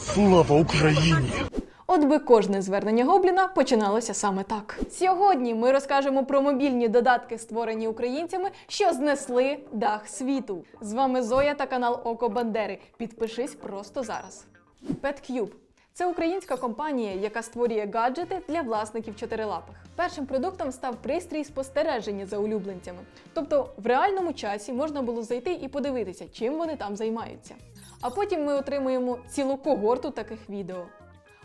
Слава Україні! От би кожне звернення Гобліна починалося саме так. Сьогодні ми розкажемо про мобільні додатки, створені українцями, що знесли дах світу. З вами Зоя та канал Око Бандери. Підпишись просто зараз. PetCube – це українська компанія, яка створює гаджети для власників чотирилапих. Першим продуктом став пристрій спостереження за улюбленцями. Тобто в реальному часі можна було зайти і подивитися, чим вони там займаються. А потім ми отримуємо цілу когорту таких відео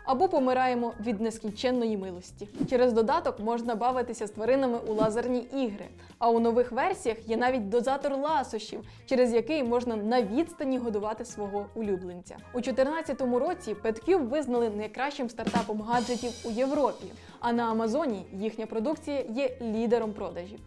або помираємо від нескінченної милості. Через додаток можна бавитися з тваринами у лазерні ігри. А у нових версіях є навіть дозатор ласощів, через який можна на відстані годувати свого улюбленця. У 2014 році PetCube визнали найкращим стартапом гаджетів у Європі. А на Амазоні їхня продукція є лідером продажів.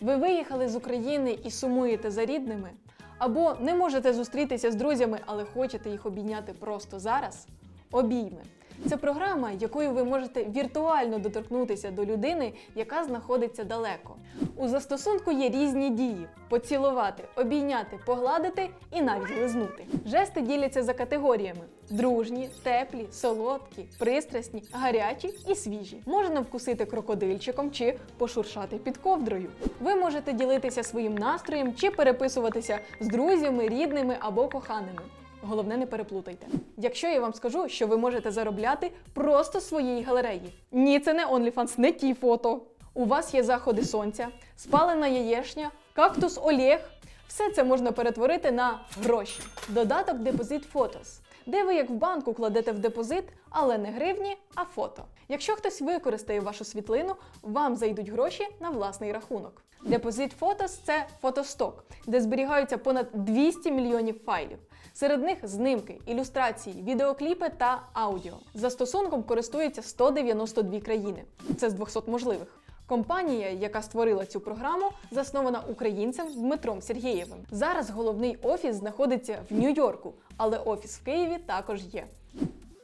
Ви виїхали з України і сумуєте за рідними, або не можете зустрітися з друзями, але хочете їх обійняти просто зараз. Обійми. Це програма, якою ви можете віртуально доторкнутися до людини, яка знаходиться далеко. У застосунку є різні дії: поцілувати, обійняти, погладити і навіть лизнути. Жести діляться за категоріями: дружні, теплі, солодкі, пристрасні, гарячі і свіжі. Можна вкусити крокодильчиком чи пошуршати під ковдрою. Ви можете ділитися своїм настроєм чи переписуватися з друзями, рідними або коханими. Головне, не переплутайте. Якщо я вам скажу, що ви можете заробляти просто своїй галереї. Ні, це не OnlyFans, не ті фото. У вас є заходи сонця, спалена яєшня, кактус Олег. Все це можна перетворити на гроші. Додаток Депозит Photos, де ви як в банку кладете в депозит, але не гривні, а фото. Якщо хтось використає вашу світлину, вам зайдуть гроші на власний рахунок. Deposit Photos – це фотосток, де зберігаються понад 200 мільйонів файлів. Серед них знимки, ілюстрації, відеокліпи та аудіо. Застосунком користуються 192 країни. Це з 200 можливих. Компанія, яка створила цю програму, заснована українцем Дмитром Сергієвим. Зараз головний офіс знаходиться в Нью-Йорку, але офіс в Києві також є.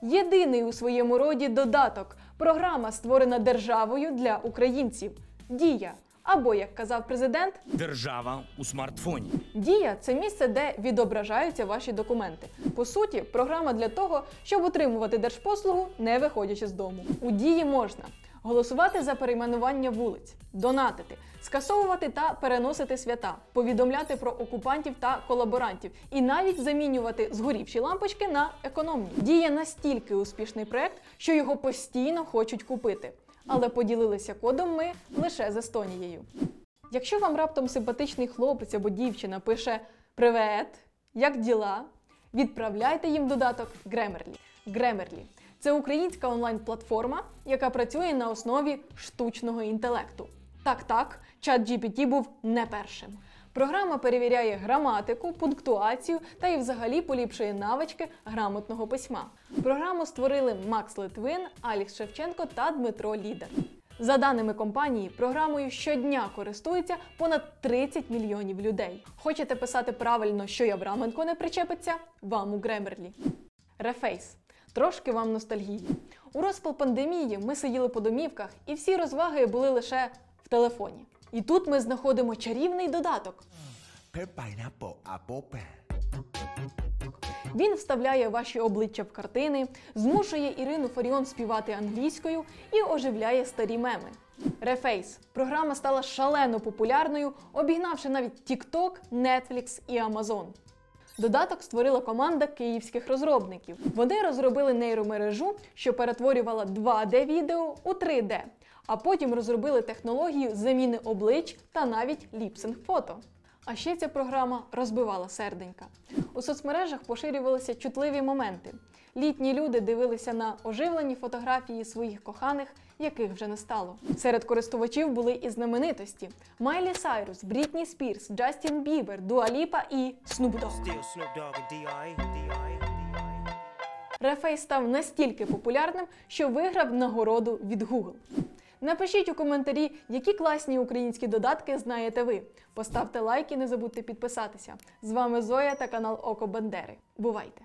Єдиний у своєму роді додаток програма, створена державою для українців. Дія. Або, як казав президент, Держава у смартфоні. Дія це місце, де відображаються ваші документи. По суті, програма для того, щоб отримувати держпослугу, не виходячи з дому. У дії можна голосувати за перейменування вулиць, донатити, скасовувати та переносити свята, повідомляти про окупантів та колаборантів і навіть замінювати згорівші лампочки на економні. Дія настільки успішний проект, що його постійно хочуть купити. Але поділилися кодом ми лише з Естонією. Якщо вам раптом симпатичний хлопець або дівчина пише Привет, як діла? Відправляйте їм додаток Grammarly. Grammarly – це українська онлайн-платформа, яка працює на основі штучного інтелекту. Так, так, чат GPT був не першим. Програма перевіряє граматику, пунктуацію та і взагалі поліпшує навички грамотного письма. Програму створили Макс Литвин, Алікс Шевченко та Дмитро Лідер. За даними компанії, програмою щодня користується понад 30 мільйонів людей. Хочете писати правильно, що я в не причепиться? Вам у Grammarly. Рефейс. Трошки вам ностальгії. У розпал пандемії ми сиділи по домівках, і всі розваги були лише в телефоні. І тут ми знаходимо чарівний додаток. Він вставляє ваші обличчя в картини, змушує Ірину Фаріон співати англійською і оживляє старі меми. Рефейс програма стала шалено популярною, обігнавши навіть TikTok, Netflix і Amazon. Додаток створила команда київських розробників. Вони розробили нейромережу, що перетворювала 2D-відео у 3D, а потім розробили технологію заміни облич та навіть ліпсинг фото. А ще ця програма розбивала серденька. У соцмережах поширювалися чутливі моменти. Літні люди дивилися на оживлені фотографії своїх коханих, яких вже не стало. Серед користувачів були і знаменитості: Майлі Сайрус, Брітні Спірс, Джастін Бібер, Дуа Ліпа і Снуп Дог. Still Snoop Dogg and D.I. D.I. D.I. Рефей став настільки популярним, що виграв нагороду від Google. Напишіть у коментарі, які класні українські додатки знаєте ви. Поставте лайк і не забудьте підписатися. З вами Зоя та канал Око Бандери. Бувайте!